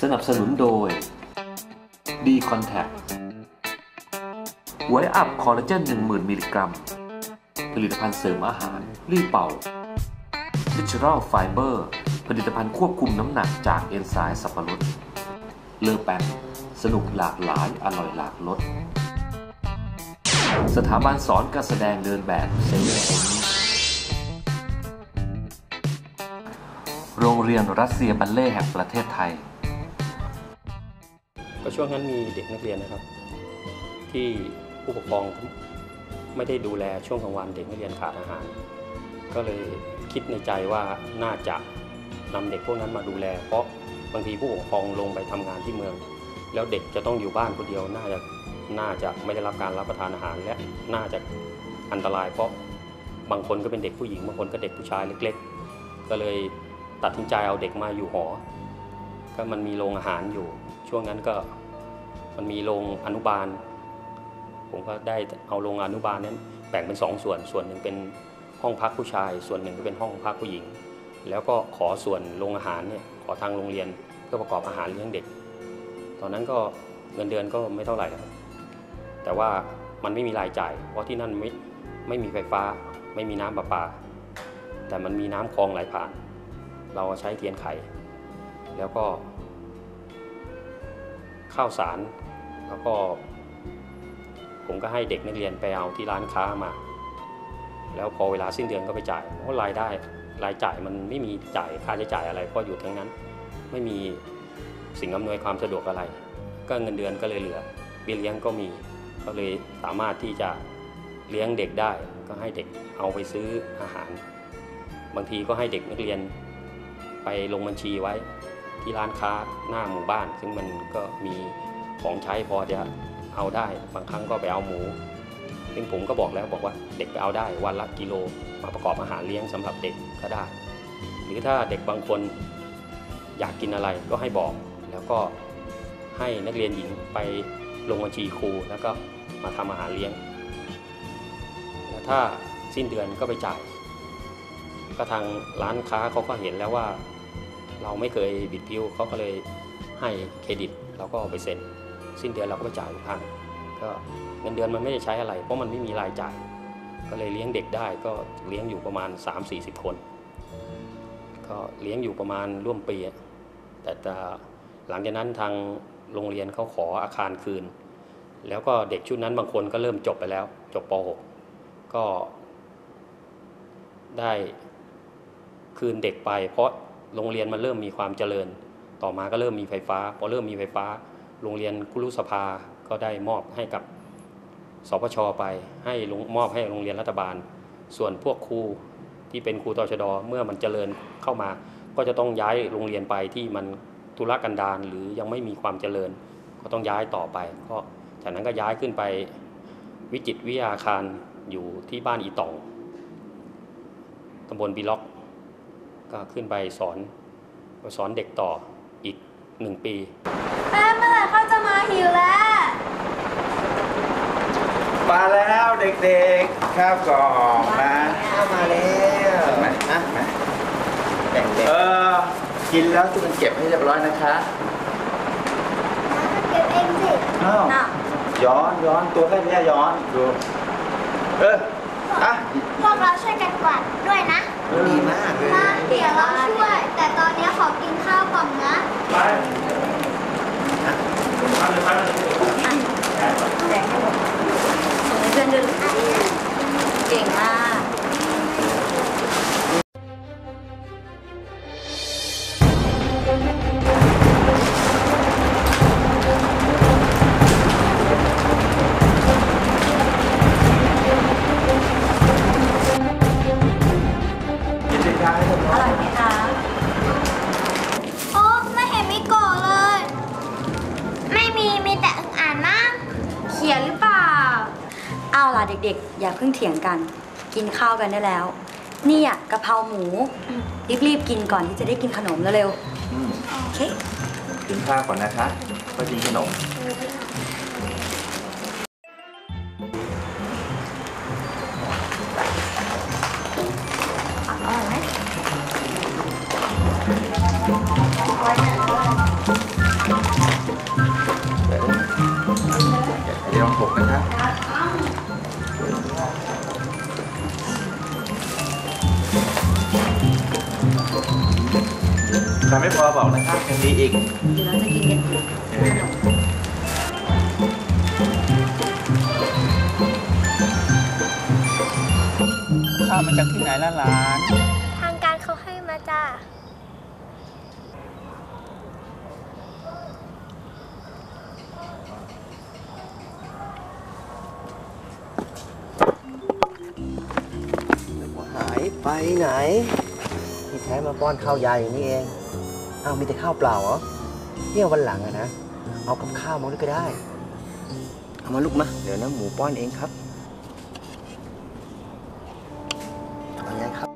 สนับสนุนโดย D Contact ไวอัพคอลลาเจน10,000 มิลลิกรัม ผลิตภัณฑ์เสริมอาหารรีเป่า Natural Fiber ผลิตภัณฑ์ควบคุมน้ำหนักจากเอนไซม์สับปะรด เลอแปนสนุกหลากหลายอร่อยหลากรส สถาบันสอนการแสดงเดินแบบเซเว่น โรงเรียนรัสเซียบัลเล่แห่งประเทศไทย ก็ช่วงนั้นมีเด็กนักเรียนนะครับ ที่ผู้ปกครองไม่ได้ดูแลช่วงกลางวันเด็กนักเรียนขาดอาหาร ก็เลยคิดในใจว่าน่าจะนำเด็กพวกนั้นมาดูแล เพราะบางทีผู้ปกครองลงไปทำงานที่เมือง แล้วเด็กจะต้องอยู่บ้านคนเดียวน่าจะน่าจะไม่ได้รับการรับประทานอาหารและน่าจะอันตราย เพราะบางคนก็เป็นเด็กผู้หญิงบางคนก็เด็กผู้ชายเล็ก ๆ ก็เลย ตัดสินใจเอาเด็กมาอยู่หอ ก็มันมีโรงอาหารอยู่ ช่วงนั้นก็มันมีโรงอนุบาล ผมก็ได้เอาโรงอนุบาลนั้นแบ่งเป็นสองส่วน ส่วนหนึ่งเป็นห้องพักผู้ชาย ส่วนหนึ่งก็เป็นห้องพักผู้หญิง แล้วก็ขอส่วนโรงอาหารเนี่ยขอทางโรงเรียนเพื่อประกอบอาหารเลี้ยงเด็ก ตอนนั้นก็เงินเดือนก็ไม่เท่าไหร่ครับแต่ว่ามันไม่มีรายจ่าย เพราะที่นั่นไม่ไม่มีไฟฟ้า ไม่มีน้ำประปา แต่มันมีน้ำคลองไหลผ่าน เราใช้เทียนไข แล้วก็ ข้าวสาร แล้วก็ ผมก็ให้เด็กนักเรียนไปเอาที่ร้านค้ามา แล้วพอเวลาสิ้นเดือนก็ไปจ่ายเพราะรายได้รายจ่ายมันไม่มีจ่ายค่าใช้จ่ายอะไรเพราะอยู่ทั้งนั้น ไม่มีสิ่งอำนวยความสะดวกอะไร ก็เงินเดือนก็เลยเหลือเบี้ยเลี้ยงก็มีก็เลยสามารถที่จะเลี้ยงเด็กได้ ก็ให้เด็กเอาไปซื้ออาหาร บางทีก็ให้เด็กนักเรียน ไปลงบัญชีไว้ ที่ร้านค้าหน้าหมู่บ้าน ซึ่งมันก็มีของใช้พอจะเอาได้ บางครั้งก็ไปเอาหมู ซึ่งผมก็บอกแล้วบอกว่าเด็กไปเอาได้วันละกิโลมาประกอบอาหารเลี้ยงสำหรับเด็กก็ได้ หรือถ้าเด็กบางคนอยากกินอะไรก็ให้บอก แล้วก็ให้นักเรียนหญิงไปลงบัญชีครูแล้วก็มาทำอาหารเลี้ยงแล้วถ้าสิ้นเดือนก็ไปจ่าย ก็ทางร้านค้าเขาก็เห็นแล้วว่า เราไม่เคยบิดพิ้วเขาก็เลยให้เครดิตเราก็เอาไปเซ็นสิ้นเดือนเราก็ไปจ่ายทุกครั้งก็เงินเดือนมันไม่ได้ใช้อะไร เพราะมันไม่มีรายจ่าย ก็เลยเลี้ยงเด็กได้ก็เลี้ยงอยู่ประมาณ 3-40 คน ก็เลี้ยงอยู่ประมาณร่วมปี แต่แต่หลังจากนั้นทางโรงเรียนเขาขออาคารคืน แล้วก็เด็กชุดนั้นบางคนก็เริ่มจบไปแล้ว จบป .6 ก็ได้คืนเด็กไปเพราะ โรงเรียนมันเริ่มมีความเจริญ ต่อมาก็เริ่มมีไฟฟ้า พอเริ่มมีไฟฟ้า โรงเรียนกุลุสภาก็ได้มอบให้กับสปชไป ให้มอบให้โรงเรียนรัฐบาล ส่วนพวกครูที่เป็นครูตชดเมื่อมันเจริญเข้ามา ก็จะต้องย้ายโรงเรียนไปที่มันธุรกันดารหรือยังไม่มีความเจริญ ก็ต้องย้ายต่อไป ก็จากนั้นก็ย้ายขึ้นไปวิจิตวิทยาคารอยู่ที่บ้านอีต่องตำบลบีล็อก ก็ขึ้นไปสอนสอนเด็กต่ออีกหนึ่งปีแม่เมื่อไหร่เขาจะมาหิวแล้ว มาแล้วเด็กๆข้าวกล่องนะมาแล้วมาอะมาแบ่งเออกินแล้วทุกคนเก็บให้เรียบร้อยนะคะเก็บเองสิอ้าวน่ะย้อนย้อนตัวแค่เนี้ยย้อนดูเอออะพวกเราช่วยกันกวาดด้วยนะ ดีมากเลยมาเดี๋ยวเราช่วย แต่ตอนนี้ขอกินข้าวก่อนนะ ไปเพื่ กินสิคะให้เรียบอร้อยร่อยไหมคะโอ้ไม่เห็นมีโกะเลย ไม่มีมีแต่อึ่งอ่านมากเขียนหรือเปล่า เอาล่ะเด็กๆ อย่าเพิ่งเถียงกัน กินข้าวกันได้แล้ว นี่อะกะเพราหมูรีบๆกินก่อนที่จะได้กินขนมเร็วอืมๆโอเค กินข้าวก่อนนะคะก็กินขนมอร่อยไหม ไม่พอบอกนะครับยังมีอีกเดี๋ยวเราจะกินกันอีกข้าวมาจากที่ไหนล่ะหลานทางการเขาให้มาจ้าหายไปไหน ที่แท้มาป้อนข้าวยายอยู่นี่เอง อ้าวมีแต่ข้าวเปล่าเหรอเนี่ยวันหลังอะนะ เอากับข้าวมาด้วยก็ได้ เอามาลูกมา เดี๋ยวน้ำหมูป้อนเองครับเอายายครับ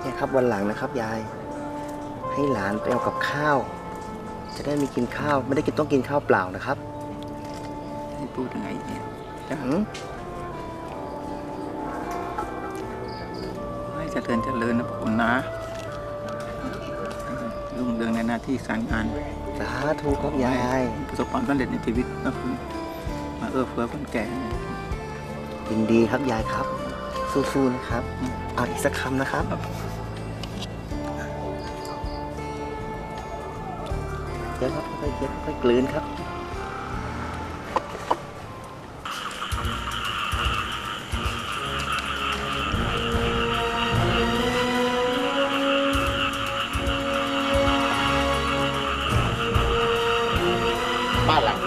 เนี่ยครับวันหลังนะครับยาย ให้หลานไปเอากับข้าว จะได้มีกินข้าว ไม่ได้กินต้องกินข้าวเปล่านะครับ ให้พูดยังไงเนี่ยจะหืม เจริญเจริญนะผมนะรุ่งเรืองในหน้าที่การงานสาธุครับยายประสบความสำเร็จในชีวิตนะคุณมาเอื้อเฟื้อคนแก่ยินดีครับยายครับ สู้ๆนะครับเอาอีกสักคำนะครับเดี๋ยวครับค่อยๆเคี้ยวค่อยๆกลืนครับ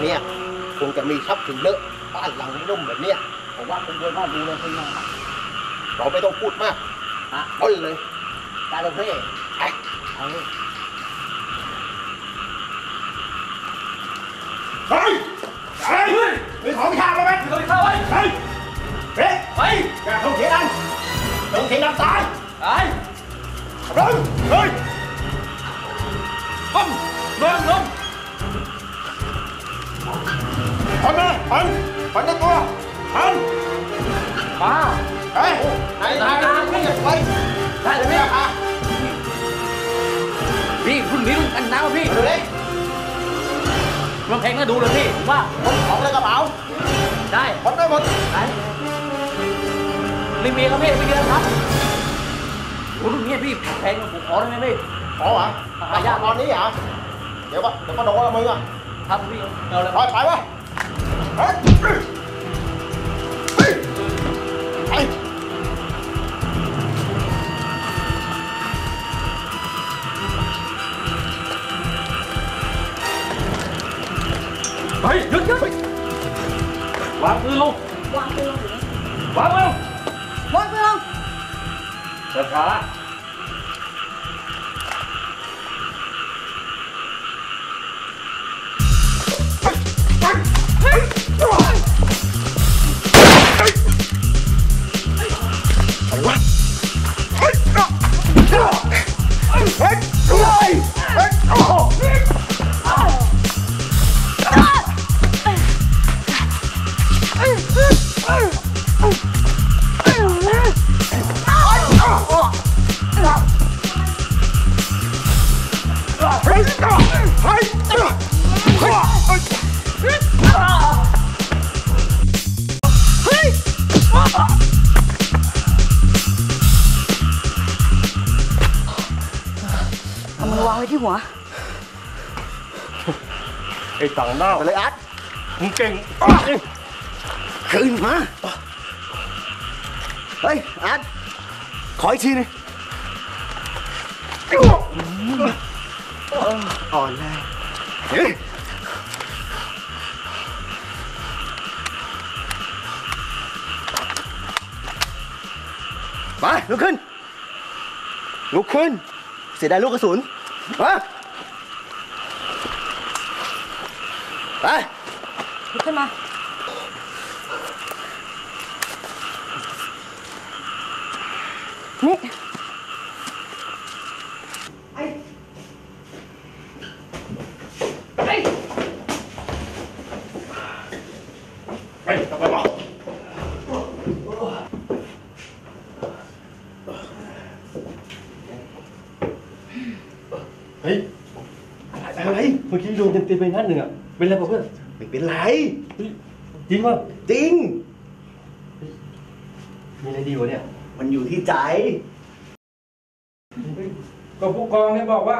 เนี้ยคงจะมีทรัพย์สินเยอะบ้านหลังนุ่มแบบเนี้ยผมว่าเป็นเยอะมากดูเลยคุณมาเราไม่ต้องพูดมากเอาเลยได้เลยพี่ไปเอาเลยเฮ้ยเฮ้ยมีของชาไหมมีของชาไหมเฮ้ยเฮ้ยเฮ้ยแกต้องเสียงดังต้องเสียงดังตายตายเฮ้ยเฮ้ย พันนะพันพันในตัวพันมาเฮ้ยไหนไหนไหนไปได้เลยพี่อะพี่รุ่นนี้รุ่นกันน้ำพี่ดูดิร้องเพลงก็ดูเลยพี่ผมว่าคนของในกระเป๋าได้คนได้หมดไหนไม่มีครับพี่ไม่มีแล้วครับโอ้รุ่นนี้พี่เพลงผมขอได้ไหมพี่ขอเหรอหายากตอนนี้เหรอเดี๋ยวก็เดี๋ยวก็โดนละมึงอะครับพี่เอาเลยไปไปวะ เฮ้ยเฮ้ยไปเฮ้ยหยุดหยุด เอามือวางไว้ที่หัว ไอ้ต่างด้าวไปเลยอาร์ตมึงเก่งคืนมาเฮ้ยอาร์ตขออีกทีหนึงอ่อนเลยเฮ้ยไปลุกขึ้นลุกขึ้น เสียดายลูกกระสุนมา ไปลุกขึ้นมานี่ไปกลับไปบอกเฮ้ยอะไร เมื่อกี้โดนเต็มๆไปนัดหนึ่งอะเป็นไรเปล่าเพื่อนไม่เป็นไรจริงป่ะจริง มีอะไรดีวะเนี่ยมันอยู่ที่ใจ ก็ผู้กองเนี่ยบอกว่า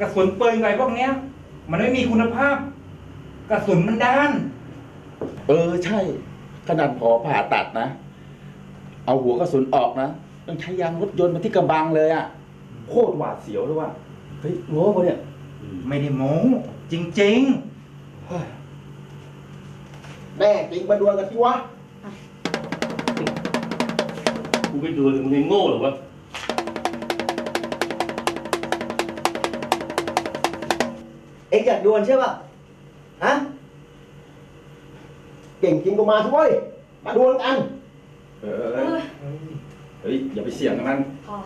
กระสุนปืนอะไรพวกเนี้ย มันไม่มีคุณภาพ กระสุนมันด้าน เออใช่ ขนาดพอผ่าตัดนะ เอาหัวกระสุนออกนะต้องใช้ยางรถยนต์มาที่กระบังเลยอะโคตรหวาดเสียวเลยว่ะเฮ้ยโง่ปะเนี่ย ไม่ได้โม้จริง แน่จริงมาดวลกันที่วะกูไปดูมึงยังโง่เหรอวะเอ็งอยากดวลใช่ป่ะ ฮะ เก่งจริงก็มาทุกเว้ย มาดวลกัน เออเออเฮ้ย อย่าไปเสี่ยงกับมันพอ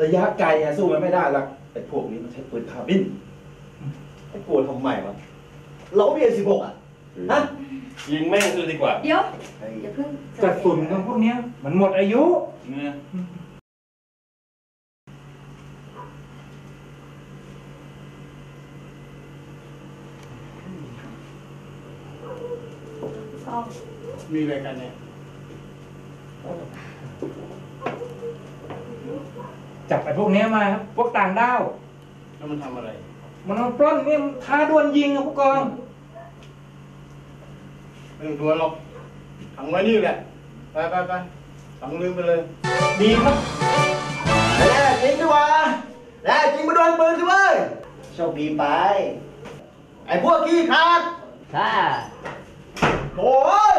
ระยะไกลอะสู้มันไม่ได้หรอกไอ้พวกนี้มันใช้ปืนคาร์บินไอ้กลัวทำไมวะ เราก็เรียนสิบหกอะฮะยิงแม่งเลยดีกว่าเดี๋ยวอย่าเพิ่งๆกระสุนของพวกเนี้ย มันหมดอายุเนี่ยมีอะไรกันเนี่ย จับไอ้พวกเนี้ยมาครับ พวกต่างด้าว แล้วมันทำอะไร มันเอาปล้นเนี่ยมันท้าดวลยิงอะผู้กอง ไม่ต้องดวลหรอกขังไว้นี่แหละ ไปไปไปขังลืมไปเลย ดีครับแน่จริงดีกว่าแน่จริงมาโดนปืนสิเว้ยโชคดีไป ไอ้พวกขี้ขาดค่ะโอ้ย